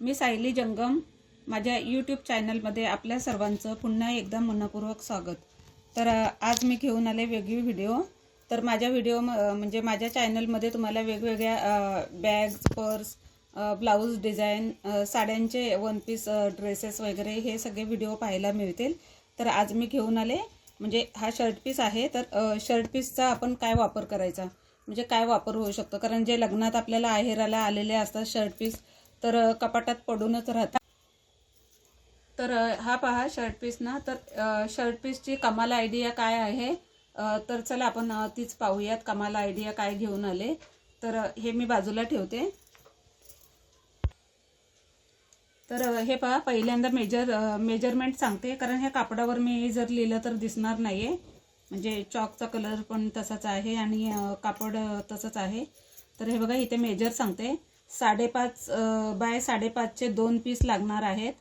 मी सायली जंगम. माझ्या यूट्यूब चॅनलमध्ये आपल्या सर्वांचं पुन्हा एकदा मनपूर्वक स्वागत. तर आज मी घेऊन आले वेगळी व्हिडिओ तर माझ्या व्हिडिओ म्हणजे माझ्या चॅनलमध्ये तुम्हाला वेगवेगळ्या बॅग्स पर्स ब्लाऊज डिझाईन साड्यांचे वन पीस ड्रेसेस वगैरे हे सगळे व्हिडिओ पाहायला मिळतील. तर आज मी घेऊन आले. म्हणजे हा शर्ट पीस आहे. तर शर्ट पीसचा आपण काय वापर करायचा? म्हणजे काय वापर होऊ शकतो? कारण जे लग्नात आपल्याला आहेराला आलेले असतात शर्ट पीस तर कपाटात पडूनच राहतात. तर हा पहा शर्ट पीस ना. तर शर्ट पीसची कमाल आयडिया काय आहे? तर चला आपण तीच पाहूयात कमाल आयडिया काय घेऊन आले. तर हे मी बाजूला ठेवते. तर हे पहा पहिल्यांदा मेजर मेजरमेंट सांगते. कारण ह्या कापडावर मी जर लिहिलं तर दिसणार नाही आहे म्हणजे चॉकचा कलर पण तसाच आहे आणि कापड तसंच आहे. तर हे बघा इथे मेजर सांगते. साडेपाच बाय साडेपाचचे दोन पीस लागणार आहेत.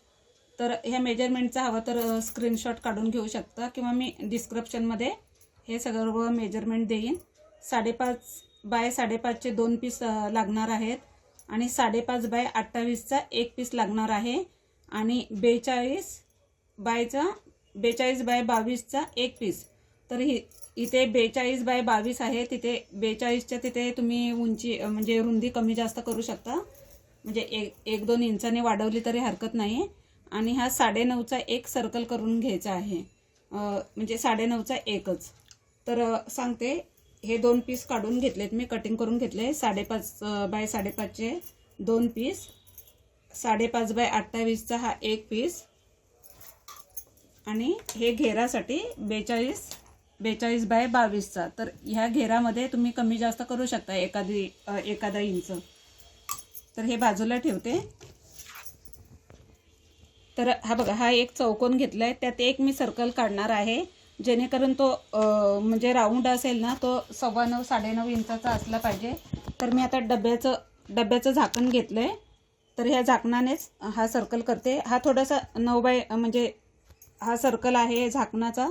तर ह्या मेजरमेंटचा हवा तर स्क्रीनशॉट काढून घेऊ शकता किंवा मी डिस्क्रिप्शनमध्ये हे सगळं मेजरमेंट देईन. साडेपाच बाय साडेपाचचे दोन पीस लागणार आहेत आणि साडेपाच बाय अठ्ठावीसचा एक पीस लागणार आहे आणि बेचाळीस बायचा बेचाळीस बाय बावीसचा एक पीस. तर ही इथे बेचाळीस बाय बावीस आहे. तिथे बेचाळीसच्या तिथे तुम्ही उंची म्हणजे रुंदी कमी जास्त करू शकता. म्हणजे एक एक दोन इंचाने वाढवली तरी हरकत नाही आणि हा साडेनऊचा एक सर्कल करून घ्यायचा आहे. म्हणजे साडेनऊचा एकच. तर सांगते हे दोन पीस काढून घेतलेत मी कटिंग करून घेतले. साडेपाच बाय साडेपाचचे दोन पीस साडेपाच बाय अठ्ठावीसचा हा एक पीस आणि हे घेरासाठी बेचाळीस बेचाळीस बाय बावीसचा. तर ह्या घेरामध्ये तुम्ही कमी जास्त करू शकता एखादी एखादा इंच. तर हे बाजूला ठेवते. तर हा बघा हा एक चौकोन घेतलाय. त्यात एक मी सर्कल काढणार आहे. जेणेकरून तो म्हणजे राऊंड असेल ना तो सव्वा नऊ साडेनऊ इंचाचा असला पाहिजे. तर मी आता डब्याचं डब्याचं झाकण घेतलं आहे तर ह्या झाकणानेच हा सर्कल करते. हा थोडासा नऊ बाय म्हणजे हा सर्कल आहे झाकणाचा.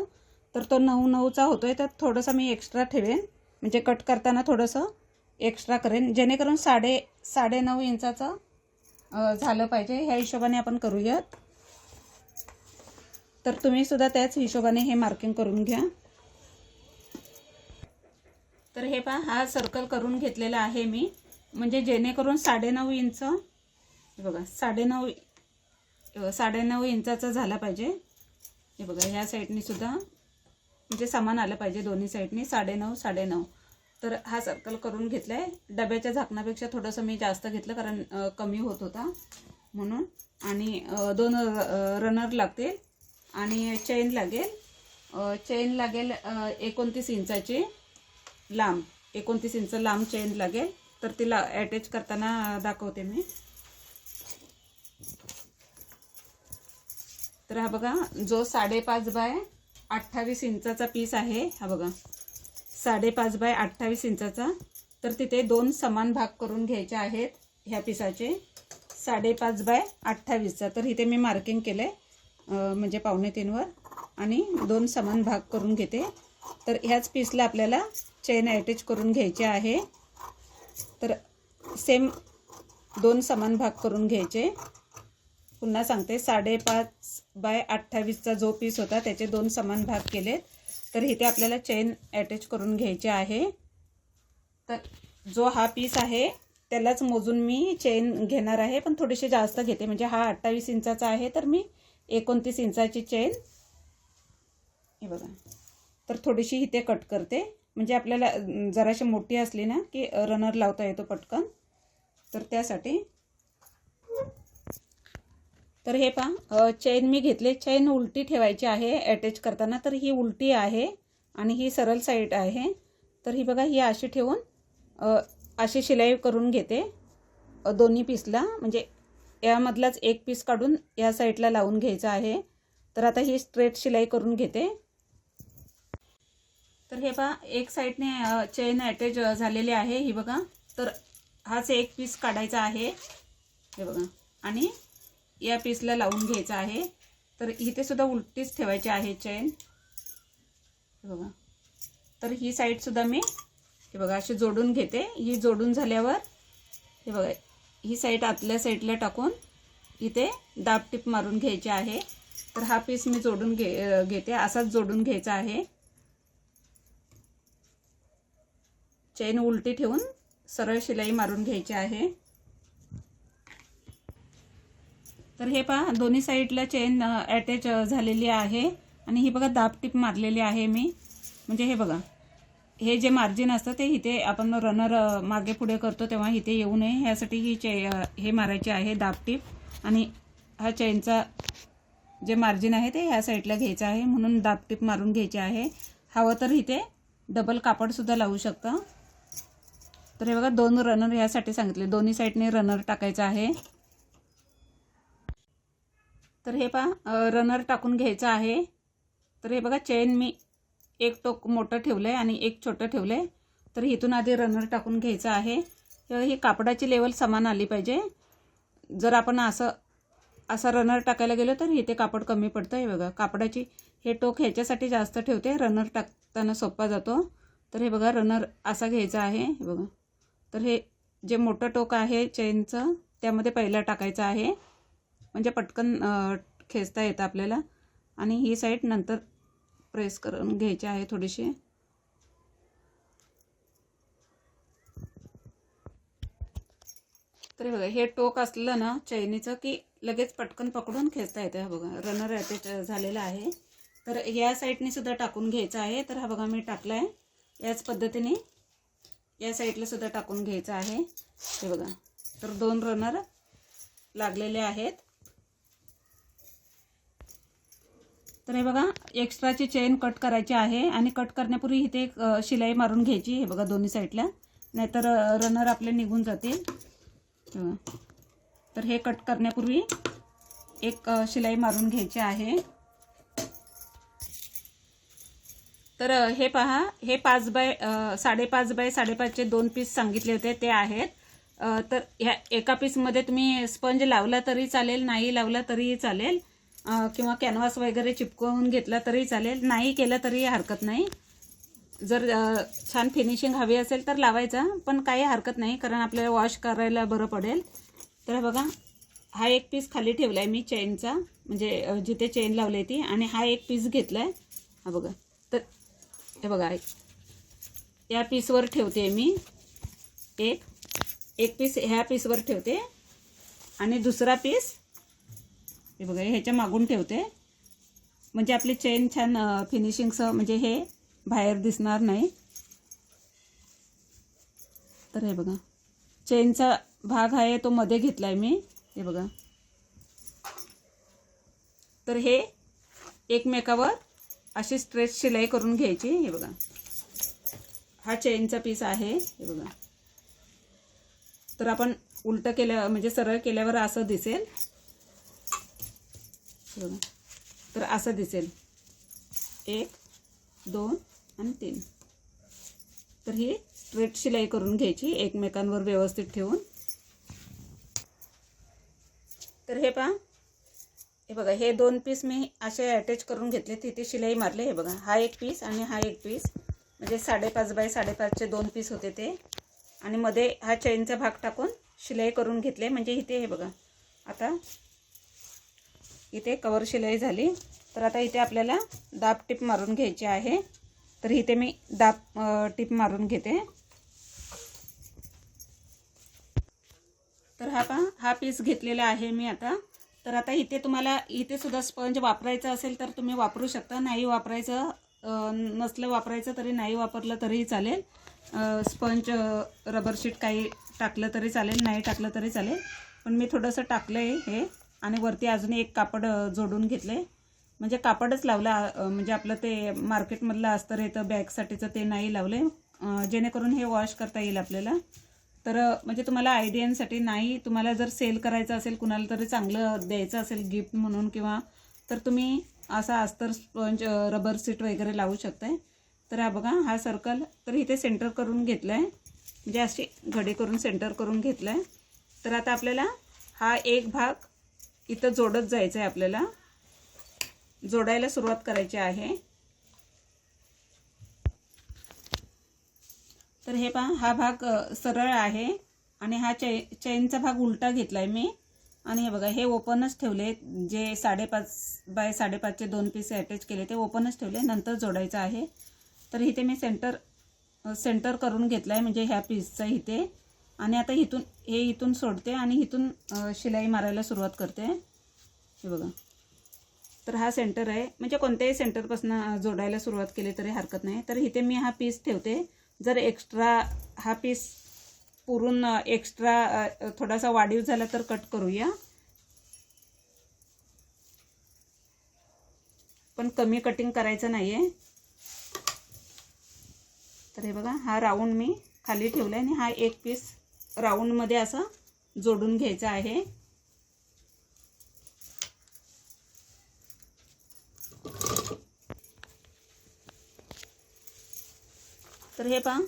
तर तो नऊ नऊचा होतो आहे तर थोडंसं मी एक्स्ट्रा ठेवेन. म्हणजे कट करताना थोडंसं एक्स्ट्रा करेन. जेणेकरून साडे साडे नऊ इंचाचं झालं पाहिजे. ह्या हिशोबाने आपण करूयात. तर तुम्ही सुद्धा त्याच हिशोबाने हे मार्किंग करून घ्या. तर हे पहा हा सर्कल करून घेतलेला आहे मी. म्हणजे जेणेकरून साडेनऊ इंच बघा साडेनऊ अ, साडेनऊ इंचाचा झाला पाहिजे. हे बघा ह्या साईडनी सुद्धा म्हणजे सामान आलं पाहिजे दोन्ही साईडनी साडेनऊ साडेनऊ. तर हा सर्कल करून घेतला आहे डब्याच्या झाकणापेक्षा थोडंसं मी जास्त घेतलं कारण कमी होत होता म्हणून. आणि दोन रनर लागतील. आणि चेन लागेल. चेन लागेल एकोणतीस इंचाची लांब. एकोणतीस इंच लांब चेन लागेल. तर तिला अटॅच करताना दाखवते मी. तर हा बघा जो साडेपाच बाय अठ्ठावीस इंचाचा पीस आहे. हा बघा. साडेपाच बाय अठ्ठावीस इंचाचा. तर तिथे दोन समान भाग करून घ्यायचे आहेत ह्या पिसाचे साडेपाच बाय अठ्ठावीसचा. तर इथे मी मार्किंग केलं आहे म्हणजे पावणे तीनवर. आणि दोन समान भाग करून घेते. तर ह्याच पीसला आपल्याला चेन अटॅच करून घ्यायचे आहे. तर सेम दोन समान भाग करून घ्यायचे. पुन्हा सांगते साडेपाच बाय अठ्ठावीसचा जो पीस होता त्याचे दोन समान भाग केले तर इथे आपल्याला चेन अटॅच करून घ्यायचे आहे. तर जो हा पीस आहे त्यालाच मोजून मी चेन घेणार आहे पण थोडीशी जास्त घेते. म्हणजे हा अठ्ठावीस इंचाचा आहे तर मी एकोणतीस इंचाची चेन हे बघा. तर थोडीशी इथे कट करते. म्हणजे आपल्याला जराशी मोठी असली ना की रनर लावता येतो पटकन. तर त्यासाठी तर हे पहा चैन मी घेतले. चैन उलटी ठेवायची आहे अटॅच करताना तर ही उलटी आहे आणि ही सरळ साईड आहे. तर ही बघा ही अशी ठेवून अशी शिलाई करून घेते. दोन्ही पीसला म्हणजे यामधलाच एक पीस काढून या साईडला लावून घ्यायचं आहे. तर आता ही स्ट्रेट शिलाई करून घेते. तर हे पहा एक साईडने चैन चेन अटॅच झालेली आहे. ही बघा तर हाच एक पीस काढायचा आहे. हे बघा. आणि या पीसला लावून घ्यायचं आहे. तर इथे सुद्धा उलटीच ठेवायची आहे चेन बघा. तर ही साईड सुद्धा मी हे बघा अशी जोडून घेते. ही जोडून झाल्यावर हे बघा ही साईड आतल्या साईडला टाकून इथे दाब टिप मारून घ्यायची आहे. तर हा पीस मी जोडून घे घेते. असाच जोडून घ्यायचा आहे. चेन उलटी ठेवून सरळ शिलाई मारून घ्यायची आहे. तर हे पहा दोन्ही साईडला चेन अटॅच झालेली आहे. आणि ही बघा दाब टिप मारलेली आहे मी. म्हणजे हे बघा हे जे मार्जिन असतं ते इथे आपण रनर मागे पुढे करतो तेव्हा इथे येऊ नये. ह्यासाठी ही चे हे मारायचे आहे दाब टिप. आणि हा चेनचा जे मार्जिन आहे ते ह्या साईडला घ्यायचं आहे. म्हणून दाब टिप मारून घ्यायची आहे. हवं तर इथे डबल कापडसुद्धा लावू शकता. तर हे बघा दोन रनर ह्यासाठी सांगितले. दोन्ही साईडने रनर टाकायचं आहे. तर हे पहा रनर टाकून घ्यायचं आहे. तर हे बघा चेन मी एक टोक मोठं ठेवलं आहे आणि एक छोटं ठेवलं आहे तर इथून आधी रनर टाकून घ्यायचं आहे. तर ही कापडाची लेवल समान आली पाहिजे. जर आपण असं असा रनर टाकायला गेलो तर इथे कापड कमी पडतं हे बघा कापडाची हे टोक ह्याच्यासाठी जास्त ठेवते. रनर टाकताना सोपा जातो. तर हे बघा रनर असा घ्यायचा आहे. हे बघा. तर हे जे मोठं टोक आहे चेनचं त्यामध्ये पहिला टाकायचं आहे. म्हणजे पटकन खेचता येतं आपल्याला. आणि ही साईड नंतर प्रेस करून घ्यायची आहे थोडीशी. तर बघा हे टोक असलं ना चैनीचं की लगेच पटकन पकडून खेचता येतं. हा बघा रनर अटॅच झालेला आहे. तर या साईडने सुद्धा टाकून घ्यायचं आहे. तर हा बघा मी टाकला आहे याच पद्धतीने या साईडला सुद्धा टाकून घ्यायचं आहे. हे बघा तर दोन रनर लागलेले आहेत. तर हे बघा एक्स्ट्राची चेन कट करायची आहे आणि कट करण्यापूर्वी इथे एक शिलाई मारून घ्यायची. हे बघा दोन्ही साईडला. नाहीतर रनर आपले निघून जातील. तर हे कट करण्यापूर्वी एक शिलाई मारून घ्यायची आहे. तर हे पहा हे पाच बाय साडेपाच बाय साडेपाचचे दोन पीस सांगितले होते ते आहेत. तर ह्या एका पीसमध्ये तुम्ही स्पंज लावला तरी चालेल नाही लावला तरीही चालेल. किंवा कॅनव्हास वगैरे चिपकवून घेतला तरी चालेल. नाही केलं तरी हरकत नाही. जर छान फिनिशिंग हवी असेल तर लावायचा पण काही हरकत नाही कारण आपल्याला वॉश करायला बरं पडेल. तर बघा हा एक पीस खाली ठेवला आहे मी चेनचा म्हणजे जिथे चेन लावली ती आणि हा एक पीस घेतला आहे हा बघा. तर हे बघा या पीसवर ठेवते मी. एक. एक पीस ह्या पीसवर ठेवते. आणि दुसरा पीस हे बघा ह्याच्या मागून ठेवते. म्हणजे आपली चेन छान फिनिशिंगसह म्हणजे हे बाहेर दिसणार नाही. तर हे बघा चेनचा भाग आहे तो मध्ये घेतला आहे मी. हे बघा. तर हे एकमेकावर अशी स्ट्रेच शिलाई करून घ्यायची हे बघा. हा चेनचा पीस आहे हे बघा. तर आपण उलटं केल्या म्हणजे सरळ केल्यावर असं दिसेल. बघा. तर असं दिसेल. एक दोन आणि तीन. तर ही स्ट्रेट शिलाई करून घ्यायची एकमेकांवर व्यवस्थित ठेवून. तर हे पहा. हे बघा हे दोन पीस मी असे अटॅच करून घेतले तिथे शिलाई मारले. हे बघा हा एक पीस आणि हा एक पीस म्हणजे साडेपाच बाय साडेपाचचे दोन पीस होते ते. आणि मध्ये हा चैनचा भाग टाकून शिलाई करून घेतले. म्हणजे इथे हे बघा. आता इथे कवर शिलाई झाली. तर आता इथे आपल्याला दाब टिप मारून घ्यायची आहे. तर इथे मी दाब टिप मारून घेते. तर हा पहा हा पीस घेतलेला आहे मी आता. तर आता इथे तुम्हाला इथे सुद्धा स्पंज वापरायचा असेल तर तुम्ही वापरू शकता. नाही वापरायचं नसलं वापरायचं तरी नाही वापरलं तरीही चालेल. स्पंज रबर शीट काही टाकलं तरी चालेल नाही टाकलं तरी चालेल. पण मी थोडंसं टाकलं आहे हे. आणि वरती अजून एक कापड जोडून घेतलं आहे म्हणजे कापडच लावलं म्हणजे आपलं ते मार्केटमधलं अस्तर येतं बॅगसाठीचं ते नाही लावलं आहे जेणेकरून हे वॉश करता येईल आपल्याला. तर म्हणजे तुम्हाला आयडियांसाठी नाही तुम्हाला जर सेल करायचं असेल कुणाला तरी चांगलं द्यायचं असेल गिफ्ट म्हणून किंवा तर तुम्ही असा अस्तर स्पंज रबर सीट वगैरे लावू शकताय. तर हा बघा हा सर्कल तर इथे सेंटर करून घेतलं आहे म्हणजे अशी घडी करून सेंटर करून घेतलं आहे तर आता आपल्याला हा एक भाग इथं जोडत जायचं आहे आपल्याला. जोडायला सुरुवात करायची आहे. तर हे पहा हा भाग सरळ आहे आणि हा चै चैनचा भाग उलटा घेतला आहे मी. आणि हे बघा हे ओपनच ठेवले जे साडेपाच बाय साडेपाचचे दोन पीस अटॅच केले ते ओपनच ठेवले नंतर जोडायचं आहे. तर इथे मी सेंटर सेंटर करून घेतलं आहे म्हणजे ह्या पीसचा इथे. आणि आता इथून हे इथून सोडते आणि इथून शिलाई मारायला सुरुवात करते. हे बघा. तर हा सेंटर आहे. म्हणजे कोणत्याही सेंटरपासून जोडायला सुरुवात केली तरी हरकत नाही. तर इथे मी हा पीस ठेवते. जर एक्स्ट्रा हा पीस पुरून एक्स्ट्रा थोडासा वाढीव झाला तर कट करूया. पण कमी कटिंग करायचं नाही आहे तर हे बघा हा राऊंड मी खाली ठेवला आहे आणि हा एक पीस राऊंडमध्ये असं जोडून घ्यायचं आहे. तर हे पहा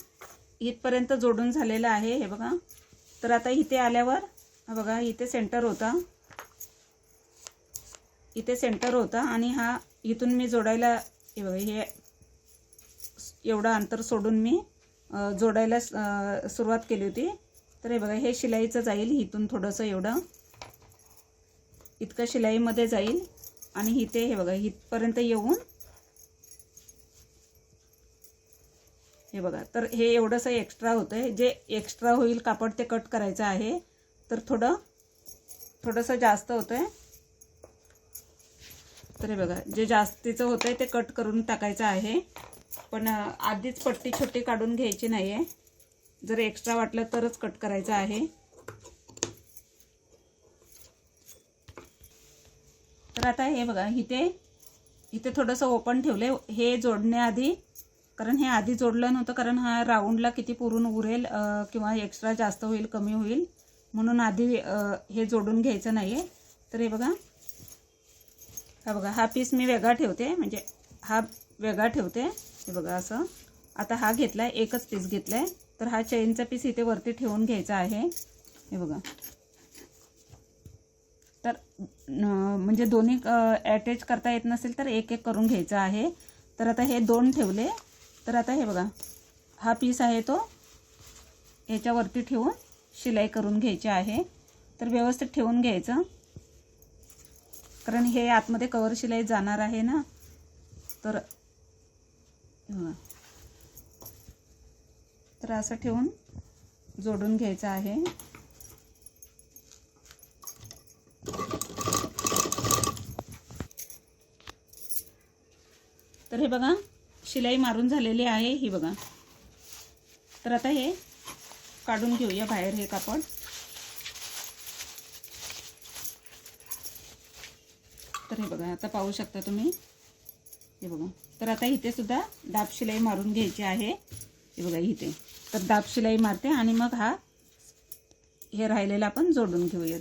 इथपर्यंत जोडून झालेलं आहे हे बघा. तर आता इथे आल्यावर बघा इथे सेंटर होता. इथे सेंटर होता आणि हा इथून मी जोडायला हे बघा हे एवढं अंतर सोडून मी जोडायला सुरुवात केली होती. तर हे बघा हे शिलाईचं जाईल इथून थोडंसं एवढं. इतकं शिलाईमध्ये जाईल. आणि इथे हे बघा इथपर्यंत येऊन हे बघा तर हे एवढंसं एक्स्ट्रा होतं आहे जे एक्स्ट्रा होईल कापड ते कट करायचं आहे तर थोडं थोडंसं जास्त होतं आहे तर हे बघा जे जास्तीचं होतं आहे ते कट करून टाकायचं आहे. पण आधीच पट्टी छोटी काढून घ्यायची नाही आहे जर एक्स्ट्रा वाटलं तरच कट करायचं आहे. तर आता हे बघा इथे इथे थोडंसं ओपन ठेवले हे जोडण्याआधी कारण हे आधी जोडलं नव्हतं कारण हा राऊंडला किती पुरून उरेल किंवा एक्स्ट्रा जास्त होईल कमी होईल म्हणून आधी हे जोडून घ्यायचं नाही आहे तर हे बघा. हा बघा हा पीस मी वेगळा ठेवते म्हणजे हा वेगळा ठेवते. हे बघा असं. आता हा घेतला आहे एकच पीस घेतला आहे तर हा चेनचा पीस इथे वरती ठेवून घ्यायचा आहे. हे बघा. तर म्हणजे दोन्ही अटॅच करता येत नसेल तर एक एक करून घ्यायचं आहे. तर आता हे दोन ठेवले. तर आता हे बघा. हा पीस आहे तो. ह्याच्यावरती ठेवून शिलाई करून घ्यायची आहे. तर व्यवस्थित ठेवून घ्यायचं. कारण हे आतमध्ये कवर शिलाई जाणार आहे ना. तर तर असं ठेवून जोडून घ्यायचं आहे. तर हे बघा शिलाई मारून झालेली आहे ही बघा. तर आता हे काढून घेऊया बाहेर हे कापड. तर हे बघा आता पाहू शकता तुम्ही. हे बघा. तर आता इथे सुद्धा दाब शिलाई मारून घ्यायची आहे. हे बघा इथे. तर दाब शिलाई मारते आणि मग हा हे राहिलेला आपण जोडून घेऊयात.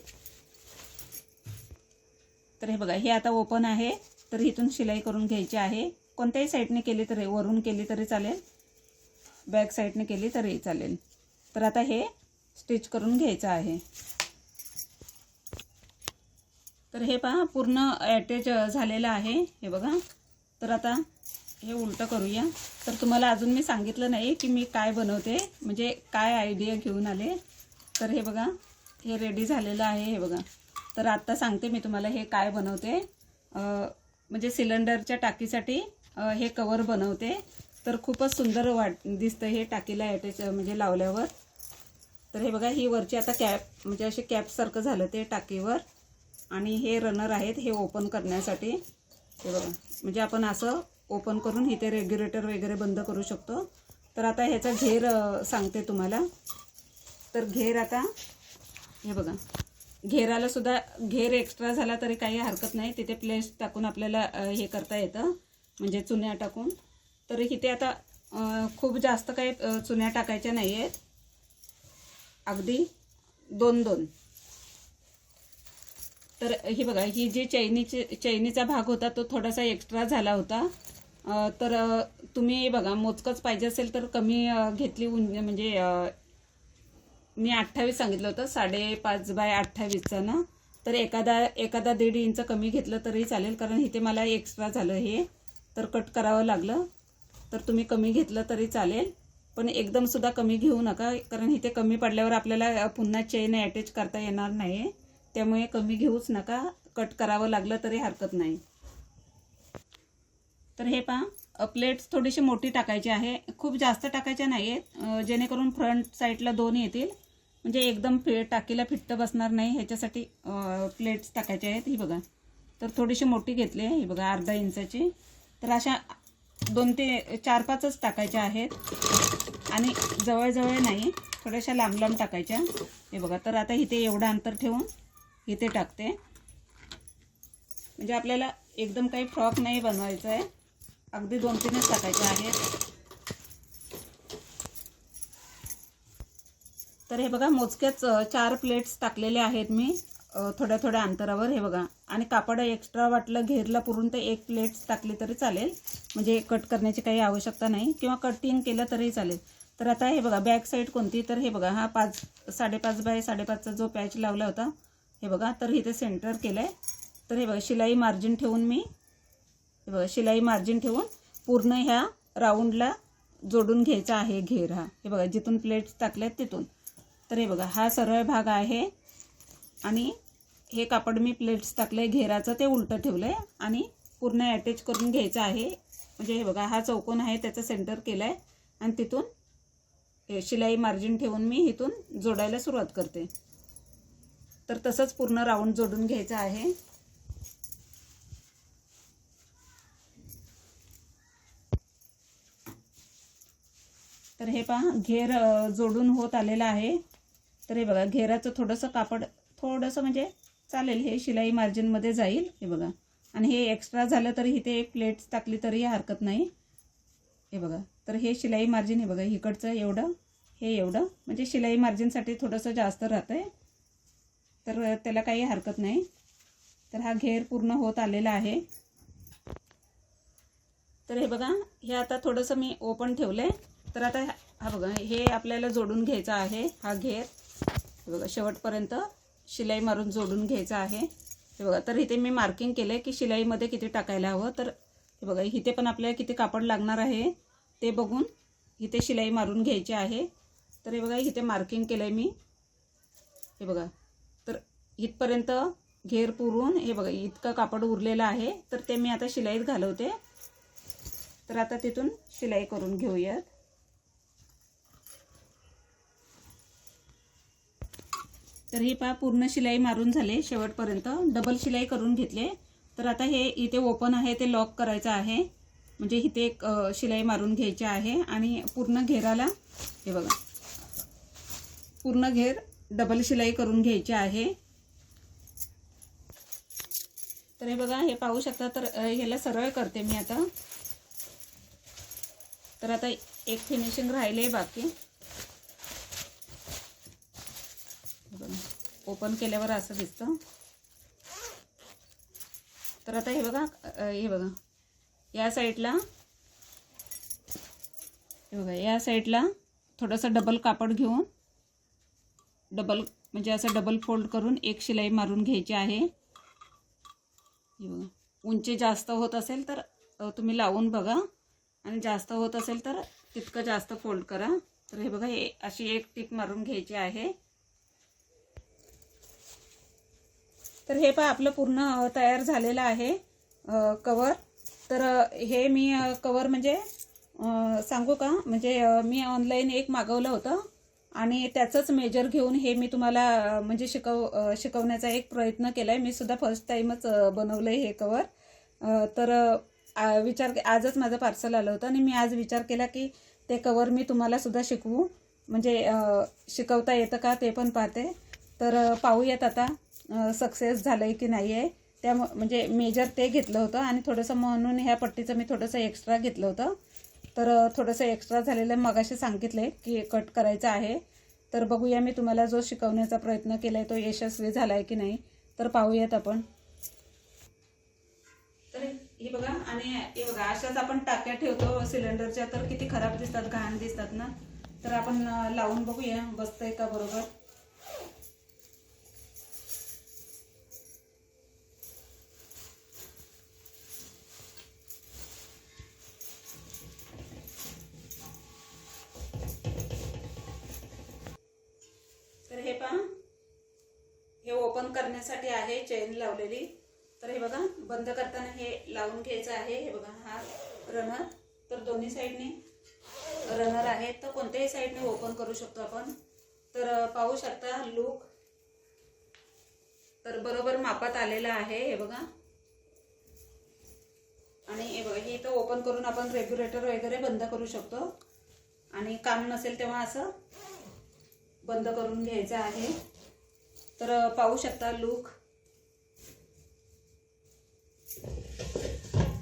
तर हे बघा हे आता ओपन आहे तर इथून शिलाई करून घ्यायची आहे. कोणत्याही साईडने केली तरी वरून केली तरी चालेल बॅक साईडने केली तरी चालेल. तर आता हे स्टिच करून घ्यायचं आहे. तर हे पहा पूर्ण अटॅच झालेलं आहे. हे बघा तर आता हे उलटं करूया. तर तुम्हाला अजून मी सांगितलं नाही की मी काय बनवते. म्हणजे काय आयडिया घेऊन आले. तर हे बघा हे रेडी झालेलं आहे हे बघा. तर आत्ता सांगते मी तुम्हाला हे काय बनवते. म्हणजे सिलेंडरच्या टाकीसाठी हे कवर बनवते. तर खूपच सुंदर वाट दिसतं हे टाकीला अटॅच म्हणजे लावल्यावर. तर हे बघा ही वरची आता कॅप म्हणजे असे कॅपसारखं झालं ते टाकीवर. आणि हे रनर आहेत हे ओपन करण्यासाठी. हे बघा म्हणजे आपण असं ओपन करून इथे रेग्युलेटर वगैरे बंद करू शकतो. तर आता ह्याचा घेर सांगते तुम्हाला. तर घेर आता हे बघा. घेराला सुद्धा घेर एक्स्ट्रा झाला तरी काही हरकत नाही. तिथे प्लेस टाकून आपल्याला हे करता येतं. म्हणजे चुन्या टाकून. तर इथे आता खूप जास्त काही चुन्या टाकायच्या नाही आहेत अगदी दोन दोन. तर ही बघा ही जी चैनीची चैनीचा भाग होता तो थोडासा एक्स्ट्रा झाला होता. तर तुम्ही बघा मोजकंच पाहिजे असेल तर कमी घेतली उं म्हणजे मी अठ्ठावीस सांगितलं होतं साडेपाच बाय अठ्ठावीसचा ना? तर एखादा एखादा दीड इंच कमी घेतलं तरी चालेल कारण इथे मला एक्स्ट्रा झालं हे. तर कट करावं लागलं. तर तुम्ही कमी घेतलं तरी चालेल पण एकदम सुद्धा कमी घेऊ नका कारण इथे कमी पडल्यावर आपल्याला पुन्हा चेन अटॅच करता येणार नाही त्यामुळे कमी घेऊच नका. कट करावं लागलं तरी हरकत नाही. तर हे पहा प्लेट्स थोडीशी मोठी टाकायची आहे. खूप जास्त टाकायच्या नाही आहेत जेणेकरून फ्रंट साईडला दोन येतील. म्हणजे एकदम फि टाकीला फिट्ट बसणार नाही. ह्याच्यासाठी प्लेट्स टाकायचे आहेत. ही बघा. तर थोडीशी मोठी घेतली आहे. ही बघा अर्धा इंचाची. तर अशा दोन ते चार पाचच टाकायच्या आहेत. आणि जवळजवळ नाही थोड्याशा लांब लांब टाकायच्या. हे बघा तर आता इथे एवढं अंतर ठेवून इथे टाकते. म्हणजे आपल्याला एकदम काही फ्रॉक नाही बनवायचं आहे अगदी दोन तीनच टाकायचे आहेत. तर हे बघा मोजक्याच चार प्लेट्स टाकलेले आहेत मी थोड्या थोड्या अंतरावर हे बघा. आणि कापड एक्स्ट्रा वाटलं घेरला पुरून तर एक प्लेट्स टाकली तरी चालेल. म्हणजे कट करण्याची काही आवश्यकता नाही. किंवा कटिंग केलं तरी चालेल. तर आता हे बघा बॅक साईड कोणती? तर हे बघा हा पाच साडेपाच बाय साडेपाचचा जो पॅच लावला होता हे बघा. तर इथे सेंटर केलं आहे तर हे बघा शिलाई मार्जिन ठेवून मी शिलाई मार्जिन ठेवून पूर्ण ह्या राऊंडला जोडून घ्यायचा आहे घेर हा. हे बघा जिथून प्लेट्स टाकल्यात तिथून. तर हे बघा हा सरळ भाग आहे आणि हे कापड मी प्लेट्स टाकले घेराचं ते उलटं ठेवलं आहे आणि पूर्ण अटॅच करून घ्यायचं आहे. म्हणजे हे बघा हा चौकोन आहे त्याचं सेंटर केलं आहे आणि तिथून हे शिलाई मार्जिन ठेवून मी इथून जोडायला सुरुवात करते. तर तसंच पूर्ण राऊंड जोडून घ्यायचं आहे. तर हे पहा घेर जोडून होत आलेलं आहे. तर हे बघा घेराचं थोडंसं कापड थोडंसं म्हणजे चालेल हे शिलाई मार्जिनमध्ये जाईल हे बघा. आणि हे एक्स्ट्रा झालं तरी इथे एक प्लेट्स टाकली तरी हरकत नाही. हे बघा तर हे शिलाई मार्जिन हे बघा इकडचं एवढं हे एवढं. म्हणजे शिलाई मार्जिनसाठी थोडंसं जास्त राहतं आहे तर त्याला काही हरकत नाही. तर हा घेर पूर्ण होत आलेला आहे. तर हे बघा हे आता थोडंसं मी ओपन ठेवलं आहे तर आता हा बघा हे आपल्याला जोडून घ्यायचं आहे हा घेर. हे बघा शेवटपर्यंत शिलाई मारून जोडून घ्यायचा आहे. हे बघा तर इथे मी मार्किंग केलं आहे की शिलाईमध्ये किती टाकायला हवं. तर हे बघा इथे पण आपल्याला किती कापड लागणार आहे ते बघून इथे शिलाई मारून घ्यायची आहे. तर हे बघा इथे मार्किंग केलं आहे मी. हे बघा तर इथपर्यंत घेर पुरून हे बघा इतकं कापड उरलेलं आहे. तर ते मी आता शिलाईत घालवते. तर आता तिथून शिलाई करून घेऊयात. तर हे पहा पूर्ण शिलाई मारून झाले शेवटपर्यंत. डबल शिलाई करून घेतले. तर आता हे इथे ओपन आहे ते लॉक करायचं आहे. म्हणजे इथे एक शिलाई मारून घ्यायची आहे. आणि पूर्ण घेराला हे बघा पूर्ण घेर डबल शिलाई करून घ्यायची आहे. तर हे बघा हे पाहू शकता तर ह्याला सरळ करते मी आता. तर आता एक फिनिशिंग राहिले बाकी. ओपन केल्यावर असं दिसतं. तर आता हे बघा हे बघा. या साईडला हे बघा या साईडला थोडंसं डबल कापड घेऊन डबल म्हणजे असं डबल फोल्ड करून एक शिलाई मारून घ्यायची आहे. हे बघा. उंची जास्त होत असेल तर तुम्ही लावून बघा. आणि जास्त होत असेल तर तितकं जास्त फोल्ड करा. तर हे बघा हे अशी एक टिक मारून घ्यायची आहे. तर हे पहा आपलं पूर्ण तयार झालेलं आहे कवर तर हे मी कवर म्हणजे सांगू का? म्हणजे मी ऑनलाईन एक मागवलं होतं आणि त्याचंच मेजर घेऊन हे मी तुम्हाला म्हणजे शिकव शिकवण्याचा एक प्रयत्न केला आहे मी सुद्धा फर्स्ट टाईमच बनवलं आहे हे कवर तर विचार आजच माझं पार्सल आलं होतं आणि मी आज विचार केला की ते कवर मी तुम्हाला सुद्धा शिकवू. म्हणजे शिकवता येतं का ते पण पाहते. तर पाहूयात आता. सक्सेस झालं आहे की नाही आहे त्या म्हणजे मेजर ते घेतलं होतं आणि थोडंसं म्हणून ह्या पट्टीचं मी थोडंसं एक्स्ट्रा घेतलं होतं. तर थोडंसं एक्स्ट्रा झालेलं मगाशी सांगितलं आहे की कट करायचं आहे. तर बघूया मी तुम्हाला जो शिकवण्याचा प्रयत्न केला आहे तो यशस्वी झाला आहे की नाही तर पाहूयात आपण. तर हे बघा आणि हे बघा अशाच आपण टाक्या ठेवतो सिलेंडरच्या तर किती खराब दिसतात घाण दिसतात ना. तर आपण लावून बघूया बसतंय का बरोबर? ओपन करण्यासाठी आहे चेन लावलेली. तर हे बघा बंद करताना हे लावून घ्यायचं आहे. हे बघा हा रनर तर दोन्ही साईडने रनर आहे. तर कोणत्याही साईडने ओपन करू शकतो आपण. तर पाहू शकता लूक तर बरोबर मापात आलेला आहे हे बघा. आणि हे बघा हे तर ओपन करून आपण रेग्युलेटर वगैरे बंद करू शकतो. आणि काम नसेल तेव्हा असं बंद करून घ्यायचं आहे. तर पाहू शकता लूक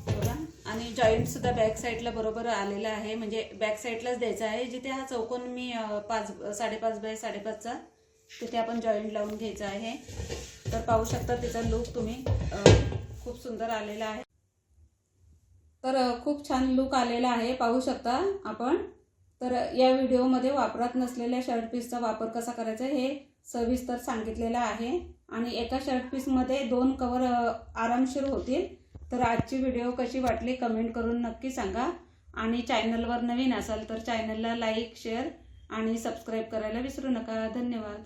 बघा. आणि जॉईंट सुद्धा बॅक साईडला बरोबर आलेला आहे. म्हणजे बॅक साईडलाच द्यायचा आहे. जिथे हा चौकोन मी पाच साडेपाच बाय साडेपाचचा तिथे आपण जॉईंट लावून घ्यायचा आहे. तर पाहू शकता त्याचा लुक तुम्ही खूप सुंदर आलेला आहे. तर खूप छान लुक आलेला आहे. पाहू शकता आपण. तर या व्हिडिओमध्ये वापरात नसलेल्या शर्ट पीसचा वापर कसा करायचा हे सविस्तर सांगितलेला आहे. आणि एका शर्ट पीसमध्ये दोन कवर आरामशीर होतील. तर आजची व्हिडिओ कशी वाटली कमेंट करून नक्की सांगा. आणि चॅनलवर नवीन असाल तर चॅनलला लाईक शेअर आणि सबस्क्राईब करायला विसरू नका. धन्यवाद.